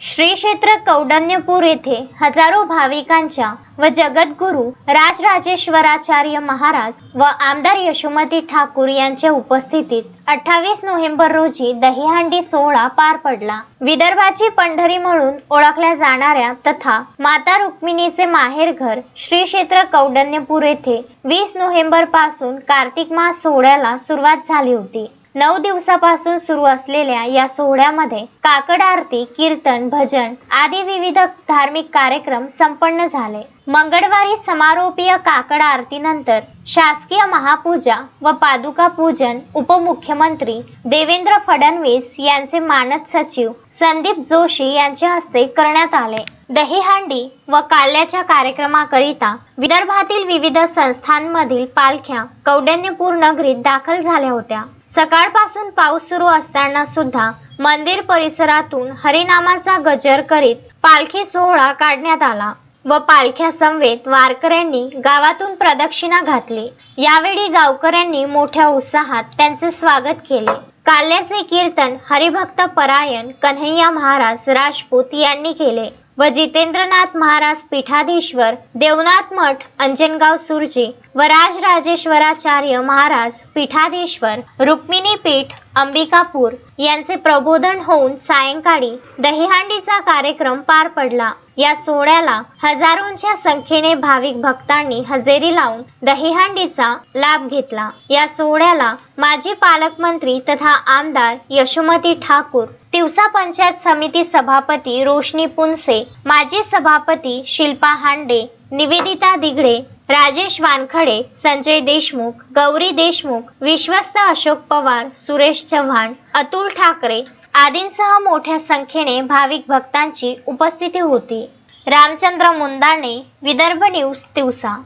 श्री क्षेत्र कौडण्यपूर येथे हजारो भाविकांच्या व जगद्गुरू राजराजेश्वराचार्य महाराज व आमदार यशोमती ठाकूर यांच्या उपस्थितीत अठ्ठावीस नोव्हेंबर रोजी दहीहंडी सोहळा पार पडला. विदर्भाची पंढरी म्हणून ओळखल्या जाणाऱ्या तथा माता रुक्मिणीचे माहेरघर श्री क्षेत्र कौडण्यपूर येथे वीस नोव्हेंबरपासून कार्तिक मास सोहळ्याला सुरुवात झाली होती. नऊ दिवसापासून सुरू असलेल्या या सोहळ्यामध्ये काकड आरती कीर्तन भजन आदी विविध धार्मिक कार्यक्रम संपन्न झाले. मंगळवारी समारोपीय काकड आरतीनंतर शासकीय महापूजा व पादुका पूजन उपमुख्यमंत्री देवेंद्र फडणवीस यांचे मानद सचिव संदीप जोशी यांच्या हस्ते करण्यात आले. दहीहांडी व काल्याच्या कार्यक्रमाकरिता विदर्भातील विविध संस्थांमधील पालख्या कौडण्यपूर नगरीत दाखल झाल्या होत्या. सकाळपासून पाऊस सुरू असताना सुद्धा मंदिर परिसरातून हरिनामाचा गजर करीत पालखी सोहळा काढण्यात आला व पालख्या समवेत वारकऱ्यांनी गावातून प्रदक्षिणा घातली. यावेळी गावकऱ्यांनी मोठ्या उत्साहात त्यांचे स्वागत केले. काल्याचे कीर्तन हरिभक्त परायण कन्हैया महाराज राजपूत यांनी केले व जितेंद्रनाथ महाराज पीठाधीश्वर देवनाथ मठ अंजनगाव सुरजी व राजराजेश्वराचार्य महाराज पीठाधीश्वर रुक्मिणी पीठ अंबिकापूर यांचे प्रबोधन होऊन सायंकाळी दहीहांडीचा कार्यक्रम पार पडला. या सोहळ्याला हजारोंच्या संख्येने भाविक भक्तांनी हजेरी लावून दहीहांडीचा लाभ घेतला. या सोहळ्याला माजी पालकमंत्री तथा आमदार यशोमती ठाकूर दिवसा पंचायत समिती सभापती रोशनी पुनसे माजी सभापती शिल्पा हांडे निवेदिता दिघडे राजेश वानखडे संजय देशमुख गौरी देशमुख विश्वस्त अशोक पवार सुरेश चव्हाण अतुल ठाकरे आदींसह मोठ्या संख्येने भाविक भक्तांची उपस्थिती होती. रामचंद्र मुंदाणे विदर्भ न्यूज दिवसा